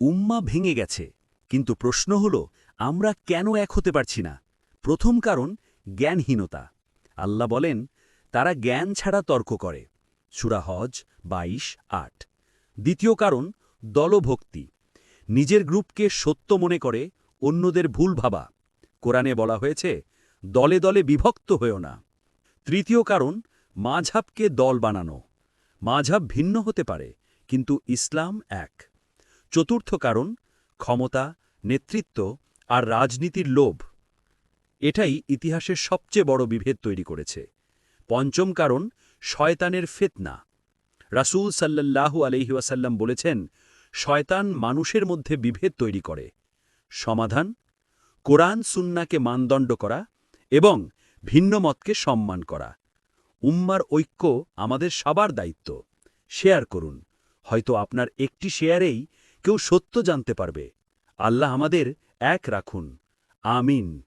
উম্মা ভেঙে গেছে। কিন্তু প্রশ্ন হল, আমরা কেন এক হতে পারছি না? প্রথম কারণ, জ্ঞানহীনতা। আল্লাহ বলেন, তারা জ্ঞান ছাড়া তর্ক করে। সুরা হজ বাইশ, আট। দ্বিতীয় কারণ, দলভক্তি। নিজের গ্রুপকে সত্য মনে করে, অন্যদের ভুল ভাবা। কোরআনে বলা হয়েছে, দলে দলে বিভক্ত হয়েও না। তৃতীয় কারণ মাঝাবকে দল বানানো। মাঝাব ভিন্ন হতে পারে, কিন্তু ইসলাম এক। চতুর্থ কারণ, ক্ষমতা, নেতৃত্ব আর রাজনীতির লোভ। এটাই ইতিহাসের সবচেয়ে বড় বিভেদ তৈরি করেছে। পঞ্চম কারণ, শয়তানের ফেতনা। রাসূল সাল্লাল্লাহু আলহি ওয়াসাল্লাম বলেছেন, শয়তান মানুষের মধ্যে বিভেদ তৈরি করে। সমাধান, কোরআন সুন্নাকে মানদণ্ড করা এবং ভিন্ন মতকে সম্মান করা। উম্মার ঐক্য আমাদের সবার দায়িত্ব। শেয়ার করুন। হয়তো আপনার একটি শেয়ারেই কেউ সত্য জানতে পারবে। আল্লাহ আমাদের এক রাখুন। আমিন।